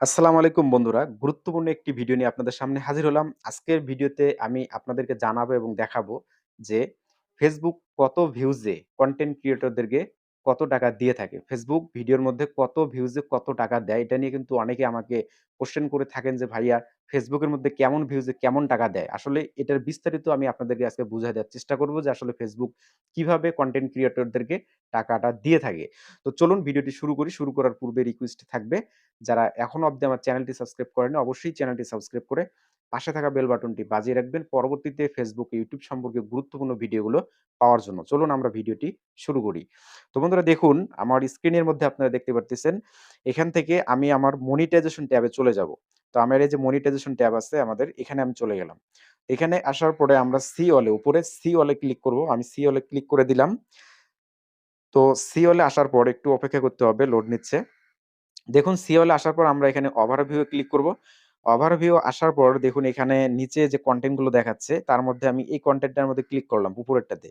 আসসালামু আলাইকুম বন্ধুরা। গুরুত্বপূর্ণ একটি ভিডিও নিয়ে আপনাদের সামনে হাজির হলাম। আজকের ভিডিওতে আমি আপনাদেরকে জানাব এবং দেখাবো যে ফেসবুক কত ভিউজে কন্টেন্ট ক্রিয়েটরদেরকে কত টাকা দিয়ে থাকে। ফেসবুক ভিডিওর মধ্যে কত ভিউজে কত টাকা দেয় এটা নিয়ে কিন্তু অনেকে আমাকে কোয়েশ্চেন করে থাকেন যে, "ভাইয়া ফেসবুকের মধ্যে কেমন ভিউজে কেমন টাকা দেয়?" আসলে এটার বিস্তারিত আমি আপনাদেরকে আজকে বুঝায় দেওয়ার চেষ্টা করব যে আসলে ফেসবুক কীভাবে কন্টেন্ট ক্রিয়েটরদেরকে টাকাটা দিয়ে থাকে। তো চলুন ভিডিওটি শুরু করি। শুরু করার পূর্বে রিকোয়েস্ট থাকবে যারা এখনও অবধি আমার চ্যানেলটি সাবস্ক্রাইব করেনি অবশ্যই চ্যানেলটি সাবস্ক্রাইব করে পাশে থাকা বেল বাটনটি বাজিয়ে রাখবেন পরবর্তীতে Facebook, ইউটিউব সম্পর্কে গুরুত্বপূর্ণ ভিডিওগুলো পাওয়ার জন্য। চলুন আমরা ভিডিওটি শুরু করি। তো বন্ধুরা দেখুন আমার স্ক্রিনের মধ্যে আপনারা দেখতে পারতেছেন। এখান থেকে আমি আমার মনিটাইজেশন ট্যাবে চলে যাব। তো আমার এই যে মনিটাইজেশন ট্যাব আছে আমাদের এখানে আমি চলে গেলাম। এখানে আসার পরে আমরা সি অল উপরে সি অল ক্লিক করব। আমি সি অল ক্লিক করে দিলাম। তো সি অল আসার পর একটু অপেক্ষা করতে হবে লোড নিচ্ছে। দেখুন সিওলে আসার পর আমরা এখানে ওভারভিউ ক্লিক করব। ওভারভিউ আসার পর দেখুন এখানে নিচে যে কনটেন্টগুলো দেখাচ্ছে, তার মধ্যে আমি এই কন্টেন্টটার মধ্যে ক্লিক করলাম উপরেরটাতে।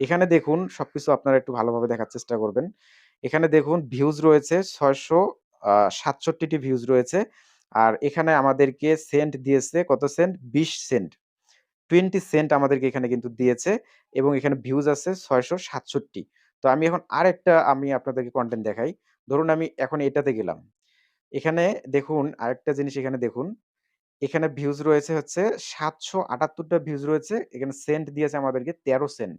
এখানে দেখুন সবকিছু আপনারা একটু ভালোভাবে দেখার চেষ্টা করবেন। এখানে দেখুন ভিউজ রয়েছে ৬০০ আ ৬৭ টি ভিউজ রয়েছে। আর এখানে আমাদেরকে সেন্ট দিয়েছে কত সেন্ট? ২০ সেন্ট। 20 সেন্ট আমাদেরকে এখানে কিন্তু দিয়েছে এবং এখানে ভিউজ আছে ৬৬৭। তো আমি এখন আরেকটা আমি আপনাদেরকে কন্টেন্ট দেখাই। ধরুন আমি এখন এটাতে গেলাম। এখানে দেখুন, আরেকটা জিনিস এখানে দেখুন। এখানে ভিউজ রয়েছে হচ্ছে সাতশো আটাত্তরটা ভিউজ রয়েছে। এখানে সেন্ট দিয়েছে আমাদেরকে ১৩ সেন্ট।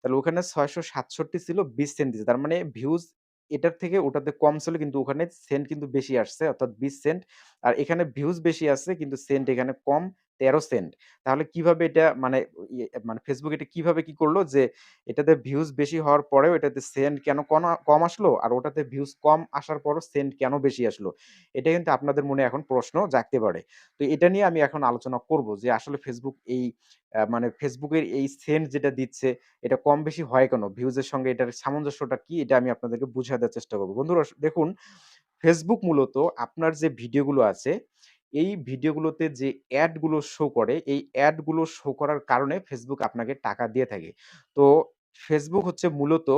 তাহলে ওখানে ৬৬৭ ছিল ২০ সেন্ট দিয়েছে। তার মানে ভিউজ এটার থেকে ওটাতে কম ছিল, কিন্তু ওখানে সেন্ট কিন্তু বেশি আসছে, অর্থাৎ ২০ সেন্ট। আর এখানে ভিউজ বেশি আসছে, কিন্তু সেন্ট এখানে কম ১৩ সেন্ট। তাহলে কীভাবে এটা মানে ইয়ে মানে Facebook এটা কীভাবে কি করল যে এটাতে ভিউজ বেশি হওয়ার পরেও এটাতে সেন্ট কেন কম আসলো? আর ওটাতে ভিউজ কম আসার পরও সেন্ট কেন বেশি আসলো? এটা কিন্তু আপনাদের মনে এখন প্রশ্ন জাগতে পারে। তো এটা নিয়ে আমি এখন আলোচনা করব যে আসলে ফেসবুক এই মানে ফেসবুকের এই সেন্ট যেটা দিচ্ছে এটা কম বেশি হয় কেন? ভিউজের সঙ্গে এটার সামঞ্জস্যটা কি? এটা আমি আপনাদেরকে বুঝায় দেওয়ার চেষ্টা করব বন্ধুরা দেখুন ফেসবুক মূলত আপনার যে ভিডিওগুলো আছে, এই ভিডিওগুলোতে যে অ্যাডগুলো শো করে, এই অ্যাডগুলো শো করার কারণে ফেসবুক আপনাকে টাকা দিয়ে থাকে। তো ফেসবুক হচ্ছে মূলত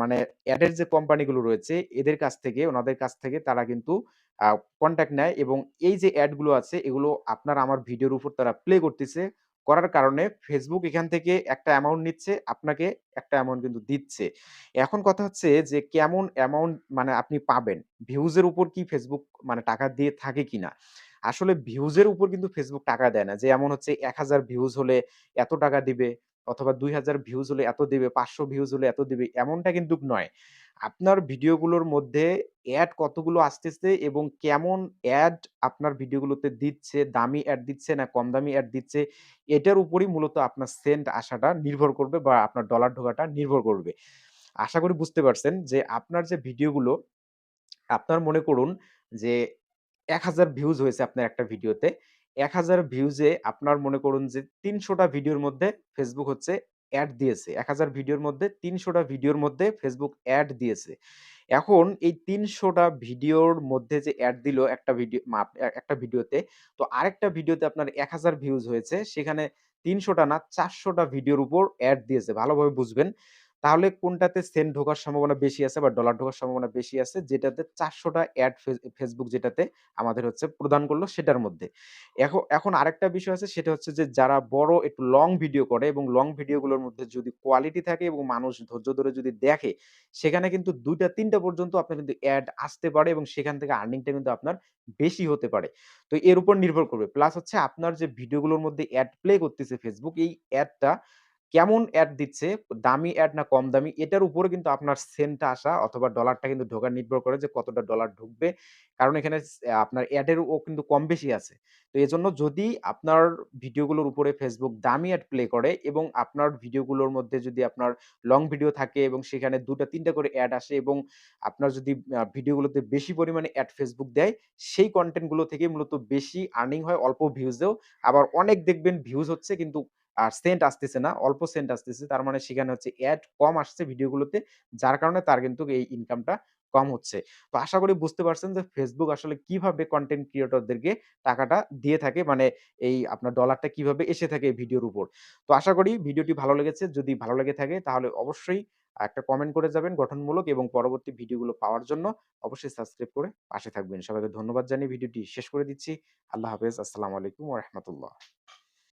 মানে অ্যাডের যে কোম্পানিগুলো রয়েছে এদের কাছ থেকে ওনাদের কাছ থেকে তারা কিন্তু কন্ট্যাক্ট নেয় এবং এই যে অ্যাডগুলো আছে এগুলো আপনার আমার ভিডিওর উপর তারা প্লে করতেছে। করার কারণে ফেসবুক এখান থেকে একটা অ্যামাউন্ট নিচ্ছে, আপনাকে একটা অ্যামাউন্ট কিন্তু দিচ্ছে। এখন কথা হচ্ছে যে কেমন অ্যামাউন্ট মানে আপনি পাবেন? ভিউজের উপর কি ফেসবুক মানে টাকা দিয়ে থাকে কিনা? আসলে ভিউজের উপর কিন্তু ফেসবুক টাকা দেয় না। যে এমন হচ্ছে ১০০০ ভিউজ হলে এত টাকা দিবে অথবা ২০০০ ভিউজ হলে এত দিবে, ৫০০ ভিউজ হলে এত দিবে এমনটা কিন্তু নয়। আপনার ভিডিওগুলোর মধ্যে অ্যাড কতগুলো আসতেছে এবং কেমন অ্যাড আপনার ভিডিওগুলোতে দিচ্ছে, দামি অ্যাড দিচ্ছে না কম দামি অ্যাড দিচ্ছে, এটার উপরই মূলত আপনার সেন্ট আসাটা নির্ভর করবে বা আপনার ডলার ঢোকাটা নির্ভর করবে। আশা করি বুঝতে পারছেন যে আপনার যে ভিডিওগুলো আপনার মনে করুন যে ১০০০ ভিউজ হয়েছে আপনার একটা ভিডিওতে। ১০০০ ভিউজে আপনার মনে করুন যে তিনশোটা ভিডিওর মধ্যে ফেসবুক হচ্ছে এড দিয়েছে। ১০০০ ভিডিওর মধ্যে তিনশোটা ভিডিওর মধ্যে ফেসবুক অ্যাড দিয়েছে। এখন এই তিনশোটা ভিডিওর মধ্যে যে অ্যাড দিল একটা ভিডিও একটা ভিডিওতে, তো আরেকটা ভিডিওতে আপনার ১০০০ ভিউজ হয়েছে। সেখানে তিনশোটা না চারশোটা ভিডিওর উপর অ্যাড দিয়েছে। ভালোভাবে বুঝবেন। তাহলে কোনটাতে সেন্ট ঢোকার সম্ভাবনা বেশি আছে বা ডলার ঢোকার সম্ভাবনা বেশি আছে? যেটাতে ৪০০ টা এড ফে যেটাতে আমাদের হচ্ছে প্রদান করল সেটার মধ্যে। এখন এখন আরেকটা বিষয় আছে সেটা হচ্ছে যে যারা বড় একটু লং ভিডিও করে এবং লং ভিডিওগুলোর মধ্যে যদি কোয়ালিটি থাকে এবং মানুষ ধৈর্য ধরে যদি দেখে, সেখানে কিন্তু ২ টা ৩ টা পর্যন্ত আপনার কিন্তু অ্যাড আসতে পারে এবং সেখান থেকে আর্নিংটা কিন্তু আপনার বেশি হতে পারে। তো এর উপর নির্ভর করবে। প্লাস হচ্ছে আপনার যে ভিডিওগুলোর মধ্যে অ্যাড প্লে করতেছে ফেসবুক এই এডটা কেমন অ্যাড দিচ্ছে, দামি অ্যাড না কম দামি এটার উপরে কিন্তু আপনার সেন্টটা আসা অথবা ডলারটা কিন্তু ঢোকা নির্ভর করে যে কতটা ডলার ঢুকবে। কারণ এখানে আপনার এডেরও কিন্তু কম বেশি আছে। তো এজন্য যদি আপনার ভিডিওগুলোর উপরে ফেসবুক দামি অ্যাড প্লে করে এবং আপনার ভিডিওগুলোর মধ্যে যদি আপনার লং ভিডিও থাকে এবং সেখানে ২ টা ৩ টা করে অ্যাড আসে এবং আপনার যদি ভিডিওগুলোতে বেশি পরিমাণে অ্যাড ফেসবুক দেয়, সেই কন্টেন্টগুলো থেকে মূলত বেশি আর্নিং হয় অল্প ভিউজেও। আবার অনেক দেখবেন ভিউজ হচ্ছে কিন্তু আর সেন্ট আসতেছে না, অল্প সেন্ট আসতেছে। তার মানে সেখানে হচ্ছে এড কম আসছে ভিডিওগুলোতে। যার কারণে তার কিন্তু এই ইনকামটা কম হচ্ছে। তো আশা করি বুঝতে পারছেন যে ফেসবুক আসলে কীভাবে কনটেন্ট ক্রিয়েটরদেরকে টাকাটা দিয়ে থাকে। মানে এই আপনার ডলারটা কীভাবে এসে থাকে ভিডিওর উপর। তো আশা করি ভিডিওটি ভালো লেগেছে। যদি ভালো লেগে থাকে তাহলে অবশ্যই একটা কমেন্ট করে যাবেন গঠনমূলক এবং পরবর্তী ভিডিওগুলো পাওয়ার জন্য অবশ্যই সাবস্ক্রাইব করে পাশে থাকবেন। সবাইকে ধন্যবাদ জানিয়ে ভিডিওটি শেষ করে দিচ্ছি। আল্লাহ হাফেজ। আসসালামু আলাইকুম রাহমাতুল্লাহ।